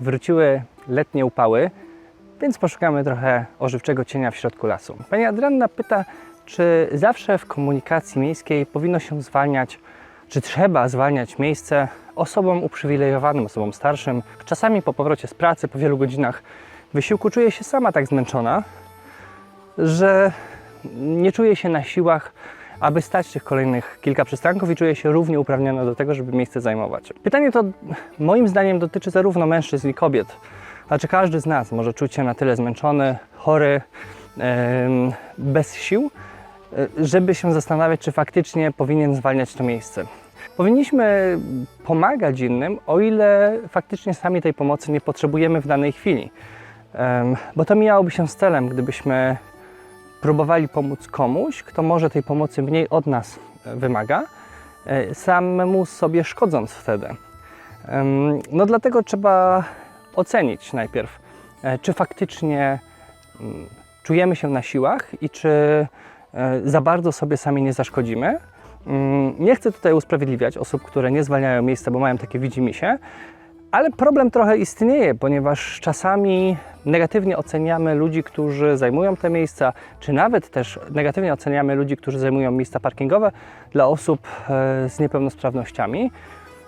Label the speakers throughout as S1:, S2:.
S1: Wróciły letnie upały, więc poszukamy trochę ożywczego cienia w środku lasu. Pani Adrianna pyta, czy zawsze w komunikacji miejskiej powinno się zwalniać, czy trzeba zwalniać miejsce osobom uprzywilejowanym, osobom starszym. Czasami po powrocie z pracy, po wielu godzinach wysiłku czuje się sama tak zmęczona, że nie czuje się na siłach, aby stać tych kolejnych kilka przystanków i czuje się równie uprawniona do tego, żeby miejsce zajmować. Pytanie to moim zdaniem dotyczy zarówno mężczyzn i kobiet. Znaczy każdy z nas może czuć się na tyle zmęczony, chory, bez sił, e, żeby się zastanawiać, czy faktycznie powinien zwalniać to miejsce. Powinniśmy pomagać innym, o ile faktycznie sami tej pomocy nie potrzebujemy w danej chwili. Bo to mijałoby się z celem, gdybyśmy próbowali pomóc komuś, kto może tej pomocy mniej od nas e, wymaga, e, samemu sobie szkodząc wtedy. No dlatego trzeba ocenić najpierw, e, czy faktycznie mm, czujemy się na siłach i czy za bardzo sobie sami nie zaszkodzimy. Mm, Nie chcę tutaj usprawiedliwiać osób, które nie zwalniają miejsca, bo mają takie widzimisię, ale problem trochę istnieje, ponieważ czasami negatywnie oceniamy ludzi, którzy zajmują te miejsca, czy nawet też negatywnie oceniamy ludzi, którzy zajmują miejsca parkingowe dla osób e, z niepełnosprawnościami.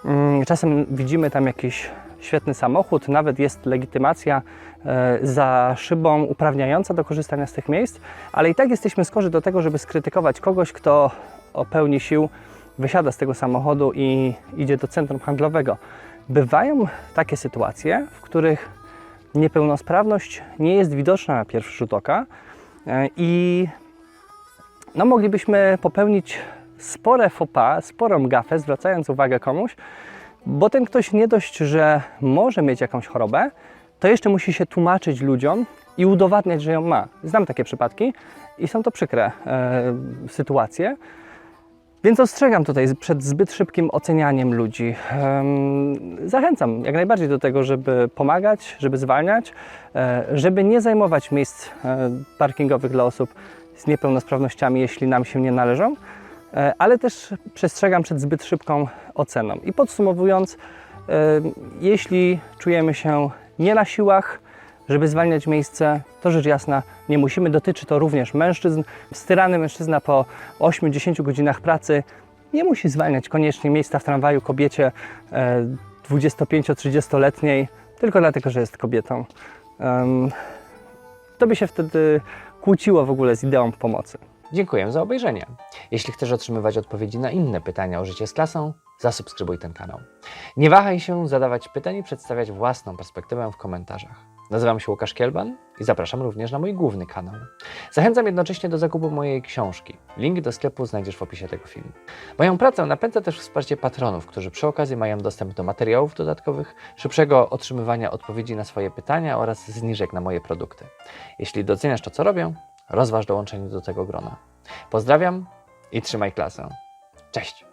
S1: Mm, Czasem widzimy tam jakiś świetny samochód, nawet jest legitymacja e, za szybą uprawniająca do korzystania z tych miejsc, ale i tak jesteśmy skorzy do tego, żeby skrytykować kogoś, kto o pełni sił wysiada z tego samochodu i idzie do centrum handlowego. Bywają takie sytuacje, w których niepełnosprawność nie jest widoczna na pierwszy rzut oka e, i no, moglibyśmy popełnić spore pas, sporą gafę, zwracając uwagę komuś, bo ten ktoś nie dość, że może mieć jakąś chorobę, to jeszcze musi się tłumaczyć ludziom i udowadniać, że ją ma. Znam takie przypadki i są to przykre e, sytuacje. Więc ostrzegam tutaj przed zbyt szybkim ocenianiem ludzi. Zachęcam jak najbardziej do tego, żeby pomagać, żeby zwalniać, e, żeby nie zajmować miejsc e, parkingowych dla osób z niepełnosprawnościami, jeśli nam się nie należą, e, ale też przestrzegam przed zbyt szybką oceną. I podsumowując, jeśli czujemy się nie na siłach, żeby zwalniać miejsce, to rzecz jasna nie musimy. Dotyczy to również mężczyzn. Styrany mężczyzna po 8-10 godzinach pracy nie musi zwalniać koniecznie miejsca w tramwaju kobiecie e, 25-30-letniej, tylko dlatego, że jest kobietą. To by się wtedy kłóciło w ogóle z ideą pomocy.
S2: Dziękuję za obejrzenie. Jeśli chcesz otrzymywać odpowiedzi na inne pytania o życie z klasą, zasubskrybuj ten kanał. Nie wahaj się zadawać pytań i przedstawiać własną perspektywę w komentarzach. Nazywam się Łukasz Kielban i zapraszam również na mój główny kanał. Zachęcam jednocześnie do zakupu mojej książki. Link do sklepu znajdziesz w opisie tego filmu. Moją pracę napędza też wsparcie patronów, którzy przy okazji mają dostęp do materiałów dodatkowych, szybszego otrzymywania odpowiedzi na swoje pytania oraz zniżek na moje produkty. Jeśli doceniasz to, co robię, rozważ dołączenie do tego grona. Pozdrawiam i trzymaj klasę. Cześć!